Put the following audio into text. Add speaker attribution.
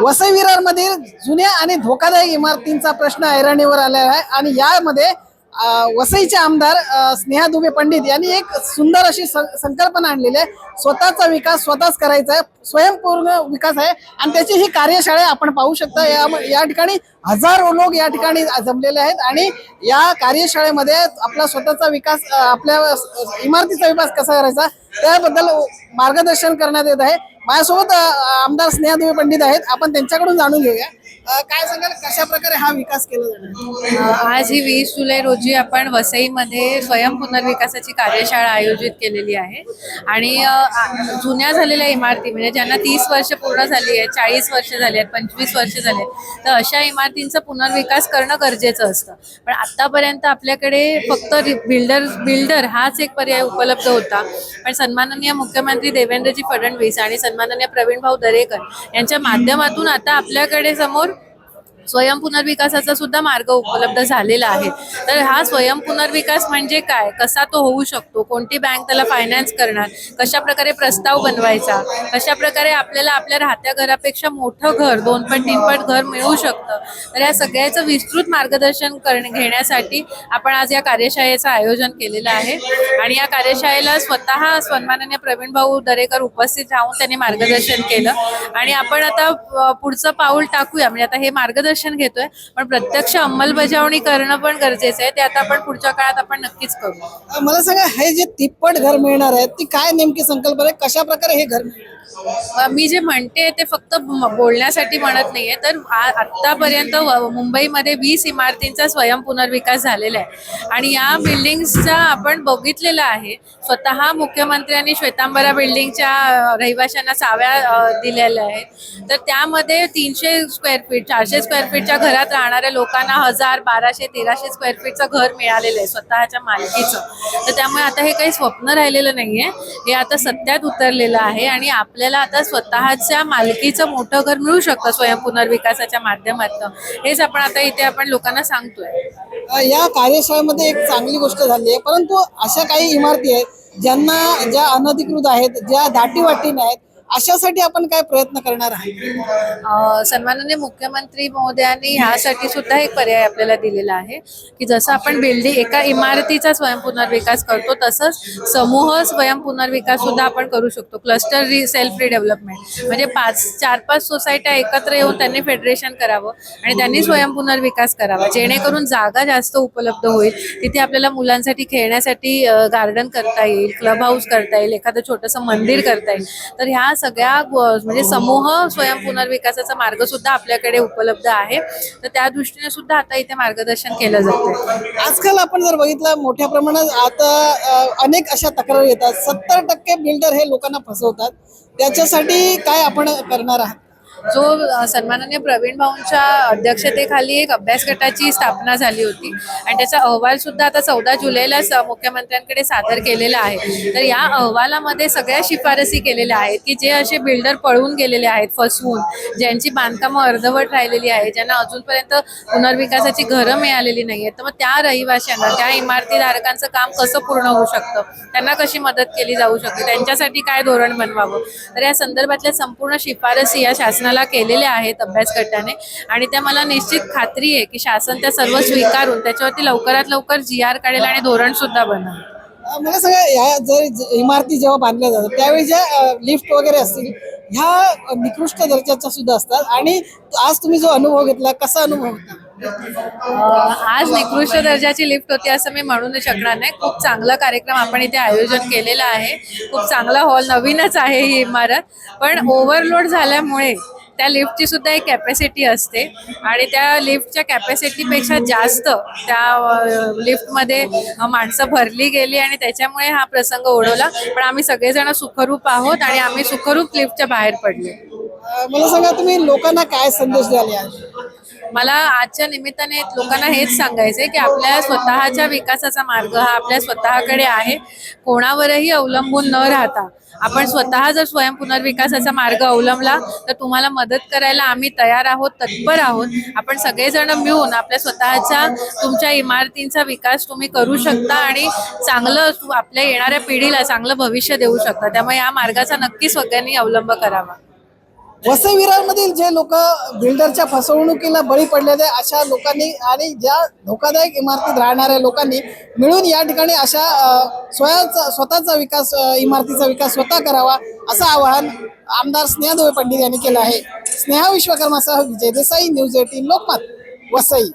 Speaker 1: वसई विरारमधील जुन्या आणि धोकादायक इमारतींचा प्रश्न ऐरणीवर आलेला आहे. आणि यामध्ये वसईचे आमदार स्नेहा दुबे पंडित यांनी एक सुंदर अशी सं- संकल्पना आणलेली आहे. स्वतःचा विकास स्वतःच करायचा आहे. स्वयंपूर्ण विकास आहे. आणि त्याची ही कार्यशाळा आपण पाहू शकता. या या ठिकाणी हजारो लोक या ठिकाणी जमलेले आहेत. आणि या कार्यशाळेमध्ये आपला स्वतःचा विकास आपल्या इमारतीचा विकास कसा करायचा त्याबद्दल मार्गदर्शन करण्यात येत आहे. माझ्यासोबत आमदार स्नेहादेवी पंडित आहेत. आपण त्यांच्याकडून जाणून घेऊया. काय सांगाल? कशा प्रकारे हा विकास केला जाणार?
Speaker 2: आज ही वीस जुलै रोजी आपण वसईमध्ये स्वयं पुनर्विकासाची कार्यशाळा आयोजित केलेली आहे. आणि जुन्या झालेल्या इमारती म्हणजे ज्यांना तीस वर्ष पूर्ण झाली आहेत चाळीस वर्ष झाली आहेत पंचवीस वर्ष झाले आहेत तर अशा इमारतींचा पुनर्विकास करणं गरजेचं असतं. पण आतापर्यंत आपल्याकडे फक्त बिल्डर बिल्डर हाच एक पर्याय उपलब्ध होता. पण सन्माननीय मुख्यमंत्री देवेंद्रजी फडणवीस आणि सन्माननीय प्रवीण भाऊ दरेकर यांच्या माध्यमातून आता आपल्याकडे समोर स्वयं पुनर्विकासाचा सुद्धा मार्ग उपलब्ध झालेला आहे. तर हा स्वयं पुनर्विकास म्हणजे काय? कसा तो होऊ शकतो? कोणती बँक त्याला फायनान्स करणार? कशा प्रकारे प्रस्ताव बनवायचा? कशा प्रकारे आपल्याला आपल्या राहत्या घरापेक्षा मोठं घर दोन पट तीन पट घर मिळू शकतं? तर या सगळ्याचं विस्तृत मार्गदर्शन करणे घेण्यासाठी आपण आज या कार्यशाळेचं आयोजन केलेलं आहे. आणि या कार्यशाळेला स्वतः सन्माननीय प्रवीण भाऊ दरेकर उपस्थित राहून त्यांनी मार्गदर्शन केलं. आणि आपण आता पुढचं पाऊल टाकूया. म्हणजे आता हे मार्गदर्शन घेतोय पण प्रत्यक्ष अंमलबजावणी करणं पण गरजेचं आहे. ते आता आपण पुढच्या काळात आपण नक्कीच करू.
Speaker 1: मला सांगा हे जे तिप्पट घर मिळणार आहे ती काय नेमकी संकल्पना आहे? कशा प्रकारे हे घर मिळणार?
Speaker 2: मी जे म्हणते ते फक्त बोलण्यासाठी म्हणत नाहीये. तर आतापर्यंत मुंबईमध्ये वीस इमारतींचा स्वयं पुनर्विकास झालेला आहे. आणि या बिल्डिंगचा आपण बघितलेला आहे. स्वतः मुख्यमंत्र्यांनी श्वेतांबरा बिल्डिंगच्या रहिवाशांना चाव्या दिलेल्या आहेत. तर त्यामध्ये तीनशे स्क्वेअर फीट चारशे स्क्वेअर फीटच्या घरात राहणाऱ्या लोकांना हजार बाराशे तेराशे स्क्वेअर फीटचं घर मिळालेलं आहे स्वतःच्या मालकीचं. तर त्यामुळे आता हे काही स्वप्न राहिलेलं नाहीये. हे आता सत्यात उतरलेलं आहे आणि आपल्याला आता स्वतःच्या मालकीचं मोठं घर मिळू शकतं स्वयं पुनर्विकासाच्या माध्यमातून. हेच आपण आता इथे आपण लोकांना सांगतोय.
Speaker 1: या कार्यशाळेमध्ये एक चांगली गोष्ट झाली आहे परंतु अशा काही इमारती आहेत ज्यांना ज्या अनधिकृत आहेत ज्या दाटीवाटीने आहेत अशासाठी आपण काय प्रयत्न करणार आहात?
Speaker 2: सन्मानाने सन्माननीय मुख्यमंत्री महोदयांनी ह्यासाठी सुद्धा एक पर्याय आपल्याला दिलेला आहे की जसं आपण बिल्डिंग एका इमारतीचा स्वयंपुनर्विकास करतो तसंच समूह स्वयंपुनर्विकास सुद्धा आपण करू शकतो. क्लस्टर री सेल्फ रिडेव्हलपमेंट. म्हणजे पाच चार पाच सोसायट्या एकत्र येऊन त्यांनी फेडरेशन करावं आणि त्यांनी स्वयंपुनर्विकास करावा. जेणेकरून जागा जास्त उपलब्ध होईल. तिथे आपल्याला मुलांसाठी खेळण्यासाठी गार्डन करता येईल क्लब हाऊस करता येईल एखादं छोटंसं मंदिर करता येईल. तर ह्या सगळ्या म्हणजे समूह स्वयं पुनर्विकासाचा मार्ग सुद्धा आपल्याकडे उपलब्ध आहे. तर त्या दृष्टीने सुद्धा आता इथे मार्गदर्शन केलं जातं
Speaker 1: आजकाल आपण जर बघितलं मोठ्या प्रमाणात आता अनेक अशा तक्रारी येतात. सत्तर टक्के बिल्डर हे लोकांना फसवतात. त्याच्यासाठी काय आपण करणार आहात?
Speaker 2: जो सन्माननीय प्रवीण भाऊंच्या अध्यक्षतेखाली एक अभ्यास गटाची स्थापना झाली होती. आणि त्याचा अहवाल सुद्धा आता चौदा जुलैला मुख्यमंत्र्यांकडे सादर केलेला आहे. तर या अहवालामध्ये सगळ्या शिफारसी केलेल्या आहेत की जे असे बिल्डर पळून गेलेले आहेत फसवून ज्यांची बांधकामं अर्धवट राहिलेली आहे ज्यांना अजूनपर्यंत पुनर्विकासाची घरं मिळालेली नाही आहेत तर मग त्या रहिवाशांना त्या इमारतीधारकांचं काम कसं पूर्ण होऊ शकतं? त्यांना कशी मदत केली जाऊ शकते? त्यांच्यासाठी काय धोरण बनवावं? तर या संदर्भातल्या संपूर्ण शिफारसी या शासना शासनाला केलेल्या आहेत अभ्यास गटाने. आणि त्या मला निश्चित खात्री आहे की शासन त्या सर्व स्वीकारून त्याच्यावरती लवकरात लवकर जी आर काढेल आणि धोरण सुद्धा बनवेल.
Speaker 1: मला सांगा ह्या जर इमारती जेव्हा बांधल्या जातात त्यावेळी ज्या लिफ्ट वगैरे असतील ह्या निकृष्ट दर्जाच्या सुद्धा असतात. आणि आज तुम्ही जो अनुभव घेतला कसा अनुभव होता?
Speaker 2: आज निकृष्ट दर्जाची लिफ्ट होती असं मी म्हणू शकणार नाही. खूप चांगला कार्यक्रम आपण इथे आयोजन केलेला आहे. खूप चांगला हॉल नवीनच आहे ही इमारत. पण ओव्हरलोड झाल्यामुळे त्या लिफ्टची सुद्धा एक कॅपॅसिटी असते. आणि त्या लिफ्टच्या कॅपॅसिटीपेक्षा जास्त त्या लिफ्टमध्ये माणसं भरली गेली आणि त्याच्यामुळे हा प्रसंग ओढवला. पण आम्ही सगळेजण सुखरूप आहोत आणि आम्ही सुखरूप लिफ्टच्या बाहेर पडले
Speaker 1: मला सांगा तुम्ही लोकांना काय संदेश द्याल या?
Speaker 2: मला आजच्या निमित्ताने लोकांना हेच सांगायचंय की आपल्या स्वतःच्या विकासाचा मार्ग हा आपल्या स्वतःकडे आहे. कोणावरही अवलंबून न राहता आपण स्वतः जर स्वयं पुनर्विकासाचा मार्ग अवलंबला तर तुम्हाला मदत करायला आम्ही तयार आहोत तत्पर आहोत. आपण सगळेजण मिळून आपल्या स्वतःच्या तुमच्या इमारतींचा विकास तुम्ही करू शकता आणि चांगलं आपल्या येणाऱ्या पिढीला चांगलं भविष्य देऊ शकता. त्यामुळे या मार्गाचा नक्की सगळ्यांनी अवलंब करावा.
Speaker 1: वसई विरारमधील जे लोक बिल्डरच्या फसवणुकीला बळी पडलेले अशा लोकांनी आणि ज्या धोकादायक इमारतीत राहणाऱ्या लोकांनी मिळून या ठिकाणी अशा स्वयंचा स्वतःचा विकास इमारतीचा विकास स्वतः करावा असं आवाहन आमदार स्नेहा दुबे पंडित यांनी केलं आहे. स्नेहा विश्वकर्मासह विजय देसाई न्यूज एटीन लोकमत वसई.